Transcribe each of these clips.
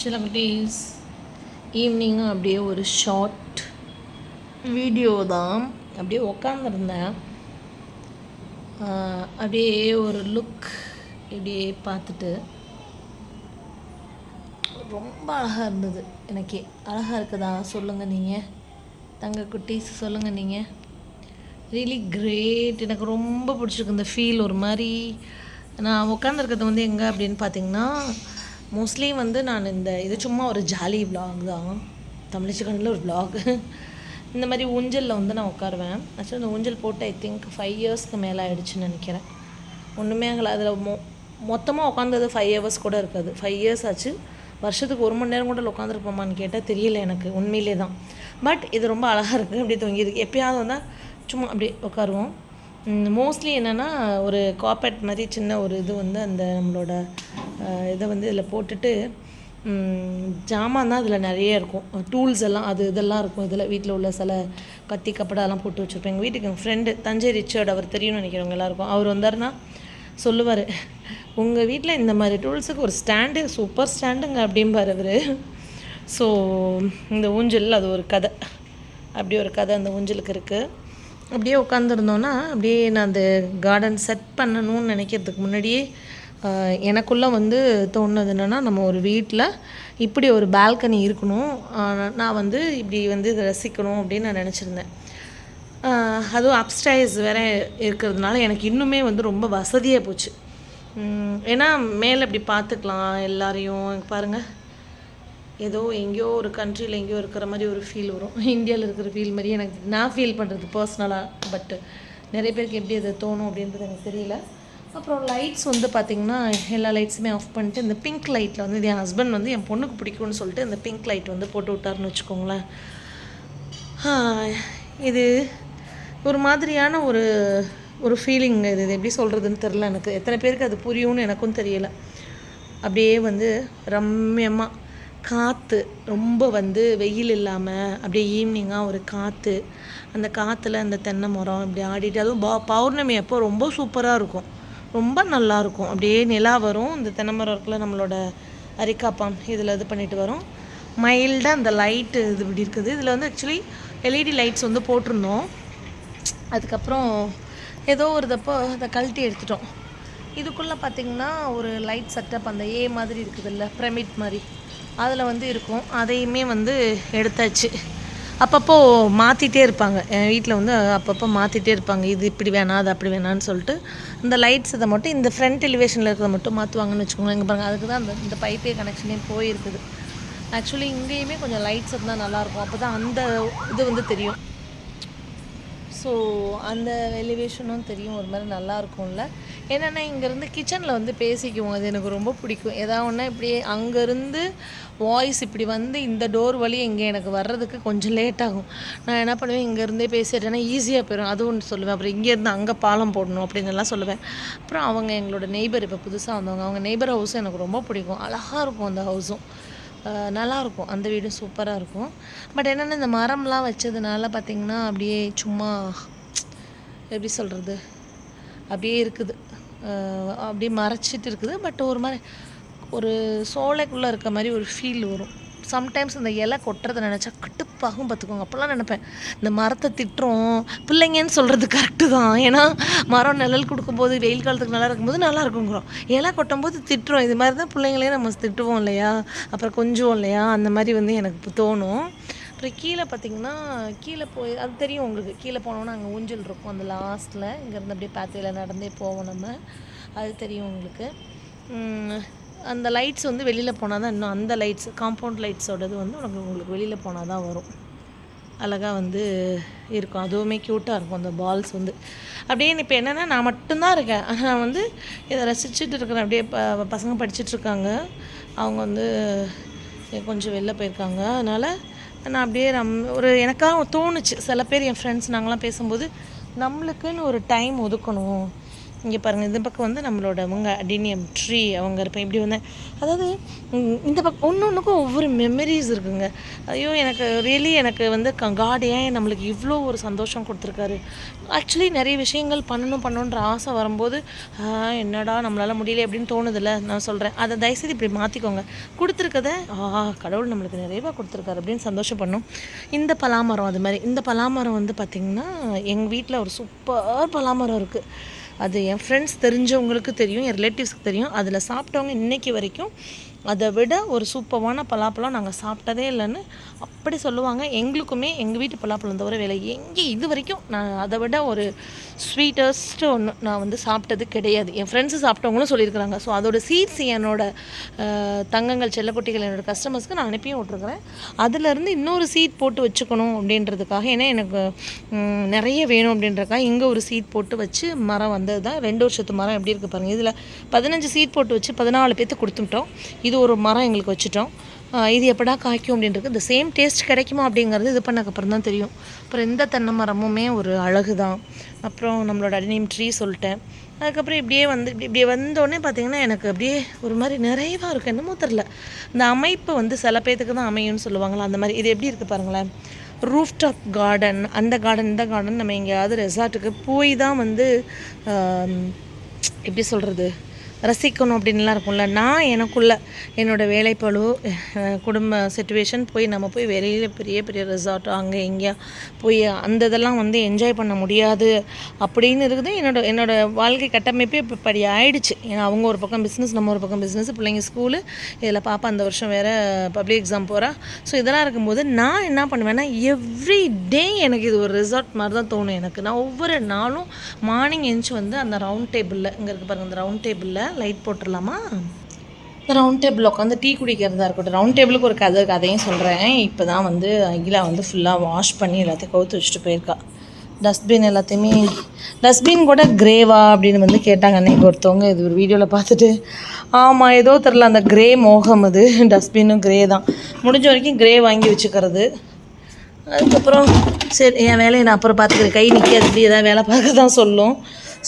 சில குட்டீஸ் ஈவினிங்கும் அப்படியே ஒரு ஷார்ட் வீடியோ தான். அப்படியே உக்காந்துருந்தேன். அப்படியே ஒரு லுக் இப்படியே பார்த்துட்டு ரொம்ப அழகாக இருந்தது எனக்கே. அழகாக இருக்குதா? சொல்லுங்கள் நீங்கள் தங்க குட்டீஸ் சொல்லுங்கள் நீங்கள் ரியலி கிரேட் எனக்கு ரொம்ப பிடிச்சிருக்கு இந்த ஃபீல் ஒரு மாதிரி. நான் உட்காந்துருக்கிறது வந்து எங்கே அப்படின்னு பார்த்தீங்கன்னா மோஸ்ட்லி வந்து நான் இந்த இது சும்மா ஒரு ஜாலி விலாக் தான். தமிழ் ஒரு விலாக் இந்த மாதிரி ஊஞ்சலில் வந்து நான் உட்காருவேன். ஆக்சுவலி இந்த ஊஞ்சல் போட்டு ஐ திங்க் ஃபைவ் இயர்ஸ்க்கு மேலே ஆகிடுச்சுன்னு நினைக்கிறேன். ஒன்றுமே ஆகலை. அதில் மொ மொத்தமாக உட்காந்தது ஃபைவ் ஹவர்ஸ் கூட இருக்காது. ஃபைவ் இயர்ஸ் ஆச்சு. வருஷத்துக்கு ஒரு மணி நேரம் கூட உட்காந்துருப்போமான்னு கேட்டால் தெரியல எனக்கு. உண்மையிலே தான். பட் இது ரொம்ப அழகாக இருக்குது அப்படியே தொங்கியிருக்கு. எப்பயாவது வந்தால் சும்மா அப்படியே உட்காருவோம். மோஸ்ட்லி என்னென்னா ஒரு காப்பேட் மாதிரி சின்ன ஒரு இது வந்து அந்த நம்மளோட இதை வந்து இதில் போட்டுட்டு ஜாமான் தான் இதில் நிறைய இருக்கும். டூல்ஸ் எல்லாம் அது இதெல்லாம் இருக்கும். இதில் வீட்டில் உள்ள சில கத்தி கப்படாலாம் போட்டு வச்சுருப்பேன். எங்கள் வீட்டுக்கு எங்கள் ஃப்ரெண்டு தஞ்சை ரிச்சர்ட் அவர் தெரியும்னு நினைக்கிறவங்க எல்லாருக்கும். அவர் வந்தாருன்னா சொல்லுவார் உங்கள் வீட்டில் இந்த மாதிரி டூல்ஸுக்கு ஒரு ஸ்டாண்டு சூப்பர் ஸ்டாண்டுங்க அப்படிம்பார் அவர். ஸோ இந்த ஊஞ்சல் அது ஒரு கதை. அப்படி ஒரு கதை அந்த ஊஞ்சலுக்கு இருக்குது அப்படியே உட்காந்துருந்தோன்னா அப்படியே நான் அந்த கார்டன் செட் பண்ணணும்னு நினைக்கிறதுக்கு முன்னாடியே எனக்குள்ளே வந்து தோணுனது என்னென்னா நம்ம ஒரு வீட்டில் இப்படி ஒரு பால்கனி இருக்கணும். நான் வந்து இப்படி வந்து இதை ரசிக்கணும் அப்படின்னு நான் நினச்சிருந்தேன். அதுவும் அப்ஸ்டைஸ் வேற இருக்கிறதுனால எனக்கு இன்னுமே வந்து ரொம்ப வசதியாக போச்சு. ஏன்னா மேலே இப்படி பார்த்துக்கலாம் எல்லாரையும். பாருங்கள் ஏதோ எங்கேயோ ஒரு கண்ட்ரியில் எங்கேயோ இருக்கிற மாதிரி ஒரு ஃபீல் வரும். இந்தியாவில் இருக்கிற ஃபீல் மாதிரி எனக்கு நான் ஃபீல் பண்ணுறது பர்சனலாக பட்டு நிறைய பேருக்கு எப்படி அது தோணும் அப்படின்றது எனக்கு தெரியல. அப்புறம் லைட்ஸ் வந்து பார்த்திங்கன்னா எல்லா லைட்ஸுமே ஆஃப் பண்ணிட்டு இந்த பிங்க் லைட்டில் வந்து இது என் ஹஸ்பண்ட் வந்து என் பொண்ணுக்கு பிடிக்கும்னு சொல்லிட்டு இந்த பிங்க் லைட் வந்து போட்டு விட்டாருன்னு வச்சுக்கோங்களேன். இது ஒரு மாதிரியான ஒரு ஒரு ஃபீலிங் இது. இது எப்படி சொல்கிறதுன்னு தெரில எனக்கு. எத்தனை பேருக்கு அது புரியும்னு எனக்கும் தெரியல. அப்படியே வந்து ரம்யமாக காற்று ரொம்ப வந்து வெயில் இல்லாமல் அப்படியே ஈவினிங்காக ஒரு காற்று அந்த காற்றுல அந்த தென்னை மரம் இப்படி ஆடிட்டு அதுவும் பௌர்ணமி அப்போ ரொம்ப சூப்பராக இருக்கும். ரொம்ப நல்லாயிருக்கும். அப்படியே நிலா வரும். இந்த தென்னை மரம் இருக்குல்ல நம்மளோட அரிக்காப்பாம் இதில் இது பண்ணிட்டு வரும். மைல்டாக அந்த லைட்டு இது இப்படி இருக்குது. இதில் வந்து ஆக்சுவலி எல்இடி லைட்ஸ் வந்து போட்டிருந்தோம். அதுக்கப்புறம் ஏதோ ஒரு தப்போ அதை கழட்டி எடுத்துட்டோம். இதுக்குள்ளே பார்த்தீங்கன்னா ஒரு லைட் செட்டப் அந்த ஏ மாதிரி இருக்குதுல்ல பிரமிட் மாதிரி. அதில் வந்து இருக்கும். அதையுமே வந்து எடுத்தாச்சு. அப்பப்போ மாற்றிட்டே இருப்பாங்க. என் வீட்டில் வந்து அப்பப்போ மாற்றிட்டே இருப்பாங்க. இது இப்படி வேணாம் அது அப்படி வேணான்னு சொல்லிட்டு. இந்த லைட்ஸ் இதை மட்டும் இந்த ஃப்ரண்ட் எலிவேஷனில் இருக்கிறத மட்டும் மாற்றுவாங்கன்னு வச்சுக்கோங்களேன். இங்கே பாருங்க அதுக்கு தான் அந்த இந்த பைப்பே கனெக்ஷனே போயிருக்குது. ஆக்சுவலி இங்கேயுமே கொஞ்சம் லைட்ஸ் இருந்தால் நல்லாயிருக்கும் அப்போ தான் அந்த இது வந்து தெரியும். ஸோ அந்த எலிவேஷனும் தெரியும். ஒரு மாதிரி நல்லா இருக்கும்ல. என்னென்னா இங்கேருந்து கிச்சனில் வந்து பேசிக்குவோம். அது எனக்கு ரொம்ப பிடிக்கும். ஏதாவது ஒன்றா இப்படியே அங்கேருந்து வாய்ஸ் இப்படி வந்து இந்த டோர் வழி இங்கே எனக்கு வர்றதுக்கு கொஞ்சம் லேட் ஆகும். நான் என்ன பண்ணுவேன்? இங்கேருந்தே பேசிட்டேன்னா ஈஸியாக போயிடும் அது ஒன்று சொல்லுவேன். அப்புறம் இங்கேருந்து அங்கே பாலம் போடணும் அப்படின்னு எல்லாம் சொல்லுவேன். அப்புறம் அவங்க எங்களோட நெய்பர் இப்போ புதுசாக வந்தவங்க. அவங்க நெய்பர் ஹவுஸும் எனக்கு ரொம்ப பிடிக்கும். அழகாக இருக்கும் அந்த ஹவுஸும் நல்லாயிருக்கும் நல்லா இருக்கும். அந்த வீடும் சூப்பராக இருக்கும். பட் என்னென்னா இந்த மரம்லாம் வச்சதுனால பார்த்திங்கன்னா அப்படியே சும்மா எப்படி சொல்கிறது அப்படியே இருக்குது. அப்படியே மறைச்சிட்டு இருக்குது. பட் ஒரு மாதிரி ஒரு சோலைக்குள்ளே இருக்க மாதிரி ஒரு ஃபீல் வரும். சம்டைம்ஸ் இந்த இலை கொட்டுறதை நினச்சா கட்டுப்பாகும் பார்த்துக்கோங்க. அப்போல்லாம் நினைப்பேன் இந்த மரத்தை திட்டுறோம் பிள்ளைங்கன்னு சொல்கிறது கரெக்டு தான். ஏன்னா மரம் நிழல் கொடுக்கும்போது வெயில் காலத்துக்கு நல்லா இருக்கும்போது நல்லா இருக்குங்கிறோம். இலை கொட்டும்போது திட்டுறோம். இது மாதிரி தான் பிள்ளைங்களையும் நம்ம திட்டுவோம் இல்லையா? அப்புறம் கொஞ்சுவோம் இல்லையா? அந்த மாதிரி வந்து எனக்கு தோணும். அப்புறம் கீழே பார்த்தீங்கன்னா கீழே போய் அது தெரியும் உங்களுக்கு. கீழே போனோன்னா அங்கே ஊஞ்சல் இருக்கும். அந்த லாஸ்ட்டில் இங்கேருந்து அப்படியே பாத்தையில் நடந்தே போவோம் நம்ம. அது தெரியும் உங்களுக்கு. அந்த லைட்ஸ் வந்து வெளியில் போனால் தான் இன்னும் அந்த லைட்ஸ் காம்பவுண்ட் லைட்ஸோடது வந்து உனக்கு உங்களுக்கு வெளியில் போனால் தான் வரும். அழகாக வந்து இருக்கும். அதுவுமே க்யூட்டாக இருக்கும் அந்த பால்ஸ் வந்து. அப்படியே இப்போ என்னென்னா நான் மட்டும்தான் இருக்கேன். நான் வந்து இதை ரசிச்சுட்டு இருக்கிறேன். அப்படியே ப பசங்க படிச்சுட்ருக்காங்க அவங்க வந்து கொஞ்சம் வெளில போயிருக்காங்க. அதனால் நான் அப்படியே நம் ஒரு எனக்காக தோணுச்சு. சில பேர் என் ஃப்ரெண்ட்ஸ் நாங்களாம் பேசும்போது நம்மளுக்குன்னு ஒரு டைம் ஒதுக்கணும். இங்கே பாருங்கள் இந்த பக்கம் வந்து நம்மளோட அவங்க அடினியம் ட்ரீ அவங்க இருப்பேன். இப்படி வந்து அதாவது இந்த பக்கம் ஒன்று ஒன்றுக்கும் ஒவ்வொரு மெமரிஸ் இருக்குங்க. ஐயோ எனக்கு ரியலி எனக்கு வந்து காட் ஏன் நம்மளுக்கு இவ்வளோ ஒரு சந்தோஷம் கொடுத்துருக்காரு? ஆக்சுவலி நிறைய விஷயங்கள் பண்ணணும் பண்ணணுன்ற ஆசை வரும்போது என்னடா நம்மளால் முடியல அப்படின்னு தோணுதில்ல நான் சொல்கிறேன் அதை தயவுசெய்து இப்படி மாற்றிக்கோங்க கொடுத்துருக்கத ஆ கடவுள் நம்மளுக்கு நிறைவாக கொடுத்துருக்காரு அப்படின்னு சந்தோஷப்படணும். இந்த பலாமரம் அது மாதிரி இந்த பலாமரம் வந்து பார்த்திங்கன்னா எங்கள் வீட்டில் ஒரு சூப்பர் பலாமரம் இருக்குது அது என் ஃப்ரெண்ட்ஸ் தெரிஞ்சவங்களுக்கு தெரியும் என் ரிலேட்டிவ்ஸ்க்கு தெரியும். அதில் சாப்பிட்டவங்க இன்னைக்கு வரைக்கும் அதை விட ஒரு சூப்பரான பலாப்பழம் நாங்கள் சாப்பிட்டதே இல்லைன்னு அப்படி சொல்லுவாங்க. எங்களுக்குமே எங்கள் வீட்டு பலாப்பழம் தவிர வேலை எங்கே இது வரைக்கும் நான் அதை விட ஒரு ஸ்வீட்டஸ்ட்டு ஒன்று நான் வந்து சாப்பிட்டது கிடையாது. என் ஃப்ரெண்ட்ஸு சாப்பிட்டவங்களும் சொல்லியிருக்கிறாங்க. ஸோ அதோட சீட்ஸ் என்னோட தங்கங்கள் செல்லக்குட்டிகள் என்னோட கஸ்டமர்ஸ்க்கு நான் அனுப்பியும் விட்ருக்குறேன் அதுலேருந்து இன்னொரு சீட் போட்டு வச்சுக்கணும் அப்படின்றதுக்காக ஏன்னா எனக்கு நிறைய வேணும் அப்படின்றதுக்காக இங்கே ஒரு சீட் போட்டு வச்சு மரம் வந்தது தான் ரெண்டு வருஷத்து மரம் எப்படி இருக்குது பாருங்கள் இதில் பதினஞ்சு சீட் போட்டு வச்சு பதினாலு பேர்த்து கொடுத்துட்டோம். இது ஒரு மரம் எங்களுக்கு வச்சுட்டோம். இது எப்படா காய்க்கும் அப்படின்றது இந்த சேம் டேஸ்ட் கிடைக்குமா அப்படிங்கிறது இது பண்ணக்கப்புறம் தான் தெரியும். அப்புறம் எந்த தென்னை மரமுமே ஒரு அழகு தான். அப்புறம் நம்மளோட அடினியம் ட்ரீ சொல்லிட்டேன். அதுக்கப்புறம் இப்படியே வந்து இப்படி இப்படியே வந்தோடனே பார்த்தீங்கன்னா எனக்கு அப்படியே ஒரு மாதிரி நிறைவாக இருக்கும் என்னமோ தெரில இந்த அமைப்பு வந்து சில பேர்த்துக்கு தான் அமையும்னு சொல்லுவாங்களா அந்த மாதிரி. இது எப்படி இருக்குது பாருங்களேன். ரூஃப்டாப் கார்டன் அந்த கார்டன் இந்த கார்டன் நம்ம எங்கேயாவது ரெசார்ட்டுக்கு போய் தான் வந்து எப்படி சொல்கிறது ரசிக்கணும் அப்படின்லாம் இருக்கும்ல. நான் எனக்குள்ள என்னோடய வேலைப்பழு குடும்ப சுச்சுவேஷன் போய் நம்ம போய் வெளியில் பெரிய பெரிய ரெசார்ட் அங்கே எங்கேயா போய் அந்த இதெல்லாம் வந்து என்ஜாய் பண்ண முடியாது அப்படின்னு இருக்குது. என்னோட என்னோடய வாழ்க்கை கட்டமைப்பே இப்போ படி ஆயிடுச்சு. ஏன்னா அவங்க ஒரு பக்கம் பிஸ்னஸ் நம்ம ஒரு பக்கம் பிஸ்னஸ் பிள்ளைங்க ஸ்கூலு இதில் பாப்பா அந்த வருஷம் வேறு பப்ளிக் எக்ஸாம் போகிறா ஸோ இதெல்லாம் இருக்கும்போது நான் என்ன பண்ணுவேன்னா எவ்ரி டே எனக்கு இது ஒரு ரிசார்ட் மாதிரி தான் தோணும் எனக்கு. நான் ஒவ்வொரு நாளும் மார்னிங் எழுந்துச்சு வந்து அந்த ரவுண்ட் டேபிளில் இங்கே இருக்க பாருங்கள் அந்த ரவுண்ட் டேபிளில் லைட் போட்டுடலாமா இந்த ரவுண்ட் டேபிள் உட்காந்து டீ குடிக்கிறதா இருக்கட்டும் ரவுண்ட் டேபிளுக்கு ஒரு கதை கதையும் சொல்கிறேன் இப்போ தான் வந்து அகிலா வந்து ஃபுல்லாக வாஷ் பண்ணி எல்லாத்தையும் கவுத்து வச்சுட்டு போயிருக்கா. டஸ்ட்பின் எல்லாத்தையுமே டஸ்ட்பின் கூட கிரேவா அப்படின்னு வந்து கேட்டாங்க. அன்னைக்கு ஒருத்தவங்க இது ஒரு வீடியோவில் பார்த்துட்டு ஆமாம் ஏதோ தெரில அந்த கிரே மோகம் அது. டஸ்ட்பினும் கிரே தான். முடிஞ்ச வரைக்கும் கிரே வாங்கி வச்சுக்கிறது. அதுக்கப்புறம் சரி என் வேலையை நான் அப்புறம் பார்த்துக்கிறேன். கை நிற்காது இப்படி ஏதாவது வேலை பார்க்க தான் சொல்லும்.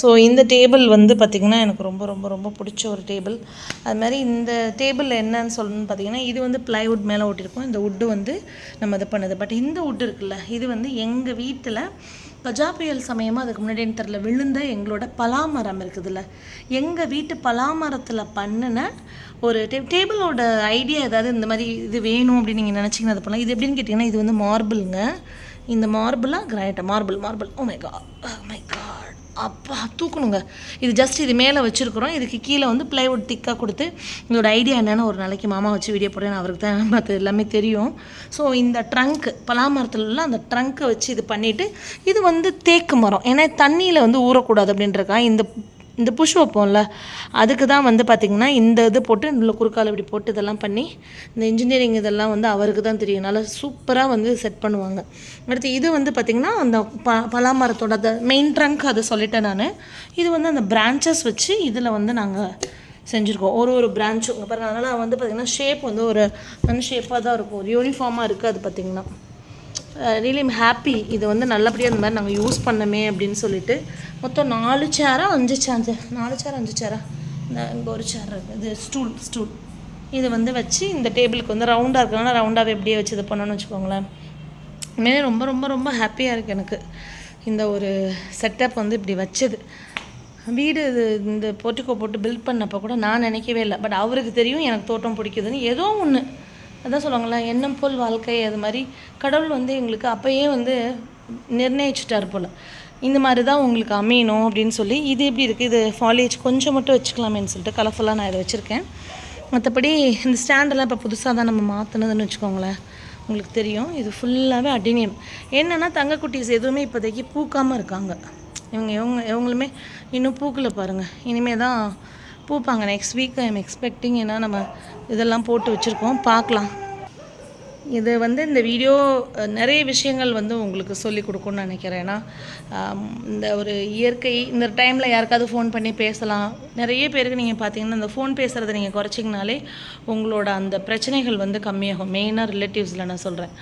ஸோ இந்த டேபிள் வந்து பார்த்திங்கன்னா எனக்கு ரொம்ப ரொம்ப ரொம்ப பிடிச்ச ஒரு டேபிள் அது மாதிரி இந்த டேபிளில் என்னன்னு சொல்லணும்னு பார்த்தீங்கன்னா இது வந்து ப்ளைவுட் மேலே ஓட்டியிருக்கோம் இந்த வுட்டு வந்து நம்ம இது பண்ணுது. பட் இந்த வுட் இருக்குல்ல இது வந்து எங்கள் வீட்டில் கஜா புயல் சமயமாக அதுக்கு முன்னாடி தெரில விழுந்த எங்களோட பலாமரம் இருக்குதுல்ல. எங்கள் வீட்டு பலாமரத்தில் பண்ணின ஒரு டே டேபிளோட ஐடியா ஏதாவது இந்த மாதிரி இது வேணும் அப்படின்னு நீங்கள் நினச்சிங்கன்னா அது பண்ணலாம். இது எப்படின்னு கேட்டிங்கன்னா இது வந்து மார்பிளுங்க இந்த மார்பிளாக கிரானைட்டா மார்பிள் மார்பிள் ஓ மை கா மை அப்பா தூக்கணுங்க. இது ஜஸ்ட் இது மேலே வச்சுருக்குறோம். இதுக்கு கீழே வந்து ப்ளைவுட் திக்காக கொடுத்து இதோட ஐடியா என்னென்னு ஒரு நாளைக்கு மாமா வச்சு வீடியோ போடுறேன். அவருக்கு தான் மற்ற எல்லாமே தெரியும். ஸோ இந்த ட்ரங்க் பலாமரத்தில் உள்ள அந்த ட்ரங்க்கை வச்சு இது பண்ணிவிட்டு இது வந்து தேக்கு மரம். ஏன்னா தண்ணியில் வந்து ஊறக்கூடாது அப்படின்றக்கா இந்த இந்த புஷ் வைப்போம்ல அதுக்கு தான் வந்து பார்த்திங்கன்னா இந்த இது போட்டு இதில் குறுக்கால் இப்படி போட்டு இதெல்லாம் பண்ணி இந்த இன்ஜினியரிங் இதெல்லாம் வந்து அவருக்கு தான் தெரியும். நல்லா சூப்பராக வந்து செட் பண்ணுவாங்க. அடுத்து இது வந்து பார்த்திங்கன்னா அந்த ப பலாமரத்தோட அந்த மெயின் ட்ரங்க் அதை சொல்லிட்டேன் நான். இது வந்து அந்த பிரான்ச்சஸ் வச்சு இதில் வந்து நாங்கள் செஞ்சுருக்கோம். ஒரு ஒரு பிரான்ச்சும் இங்கே பாருங்க அதனால் வந்து பார்த்திங்கன்னா ஷேப் வந்து ஒரு நல்ல ஷேப்பாக தான் இருக்கும். ஒரு யூனிஃபார்மாக இருக்குது அது பார்த்திங்கன்னா ரியலி ஐம் ஹாப்பி இது வந்து நல்லபடியாக இந்த மாதிரி நாங்கள் யூஸ் பண்ணமே அப்படின்னு சொல்லிட்டு மொத்தம் நாலு சேரா அஞ்சு சேர் நாலு சேர் அஞ்சு சேரா இங்கே ஒரு சேர் இருக்குது இது ஸ்டூல் ஸ்டூல் இது வந்து வச்சு இந்த டேபிளுக்கு வந்து ரவுண்டாக இருக்கிறனால ரவுண்டாகவே எப்படியே வச்சு இது பண்ணணும்னு வச்சுக்கோங்களேன். உண்மையிலே ரொம்ப ரொம்ப ரொம்ப ஹாப்பியாக இருக்குது எனக்கு. இந்த ஒரு செட்டப் வந்து இப்படி வச்சது. வீடு இது இந்த போர்ட்டிக்கோ போட்டு பில்ட் பண்ணப்போ கூட நான் நினைக்கவே இல்லை. பட் அவருக்கு தெரியும் எனக்கு தோட்டம் பிடிக்குதுன்னு. ஏதோ ஒன்று அதான் சொல்லுவாங்களா எண்ணம் போல் வாழ்க்கை அது மாதிரி கடவுள் வந்து எங்களுக்கு அப்போயே வந்து நிர்ணயிச்சிட்டார் போல். இந்த மாதிரி தான் உங்களுக்கு அமையணும் அப்படின்னு சொல்லி இது எப்படி இருக்குது இது ஃபாலேஜ் கொஞ்சம் மட்டும் வச்சுக்கலாமேன்னு சொல்லிட்டு கலர்ஃபுல்லாக நான் இதை வச்சுருக்கேன். மற்றபடி இந்த ஸ்டாண்டெல்லாம் இப்போ புதுசாக தான் நம்ம மாற்றினதுன்னு வச்சுக்கோங்களேன். உங்களுக்கு தெரியும் இது ஃபுல்லாகவே அடினியம். என்னென்னா தங்கக்குட்டீஸ் எதுவுமே இப்போதைக்கு பூக்காமல் இருக்காங்க. இவங்க இவங்க இவங்களுமே இன்னும் பூக்கல பாருங்கள் இனிமேல் தான் பூப்பாங்க. Next week I am expecting ஏன்னா நம்ம இதெல்லாம் போட்டு வச்சுருக்கோம். பார்க்கலாம். இது வந்து இந்த வீடியோ நிறைய விஷயங்கள் வந்து உங்களுக்கு சொல்லி கொடுக்கும்னு நினைக்கிறேன். ஏன்னா இந்த ஒரு இயற்கை இந்த டைமில் யாருக்காவது ஃபோன் பண்ணி பேசலாம். நிறைய பேருக்கு நீங்கள் பார்த்தீங்கன்னா இந்த ஃபோன் பேசுகிறத நீங்கள் குறைச்சிங்கனாலே உங்களோட அந்த பிரச்சனைகள் வந்து கம்மியாகும். மெயினாக ரிலேட்டிவ்ஸில் நான் சொல்கிறேன்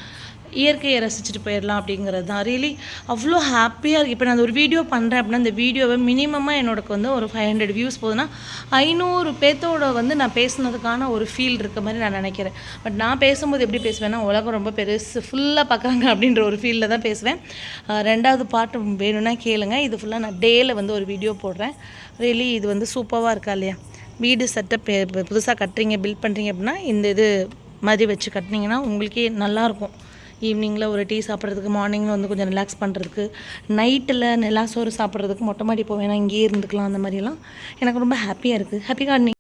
இயற்கையை ரசிச்சுட்டு போயிடலாம் அப்படிங்கிறது தான். ரியலி அவ்வளோ ஹாப்பியாக இருக்குது இப்போ நான் அந்த ஒரு வீடியோ பண்ணுறேன் அப்படின்னா அந்த வீடியோவை மினிமமாக என்னோடக்கு வந்து ஒரு ஃபைவ் ஹண்ட்ரட் வியூஸ் போகுதுன்னா ஐநூறு பேர்த்தோட வந்து நான் பேசுனதுக்கான ஒரு ஃபீல் இருக்க மாதிரி நான் நினைக்கிறேன். பட் நான் பேசும்போது எப்படி பேசுவேன்னா உலகம் ரொம்ப பெருசு ஃபுல்லாக பார்க்குறாங்க அப்படின்ற ஒரு ஃபீலில் தான் பேசுவேன். ரெண்டாவது பாட்டு வேணும்னா கேளுங்க. இது ஃபுல்லாக நான் டேயில் வந்து ஒரு வீடியோ போடுறேன். ரியலி இது வந்து சூப்பராக இருக்கா இல்லையா? வீடு செட்டப் புதுசாக கட்டுறீங்க பில்ட் பண்ணுறீங்க அப்படின்னா இந்த இது மாதிரி வச்சு கட்டினீங்கன்னா உங்களுக்கே நல்லாயிருக்கும் ஈவினிங்கில் ஒரு டீ சாப்பிட்றதுக்கு மார்னிங்கில் வந்து கொஞ்சம் ரிலாக்ஸ் பண்ணுறதுக்கு நைட்டில் நிலா சோறு சாப்பிட்றதுக்கு மொட்டை மாடி போவேன் இங்கேயே இருந்துக்கலாம் அந்த மாதிரிலாம் எனக்கு ரொம்ப ஹாப்பியாக இருக்குது ஹாப்பி கார்டனிங்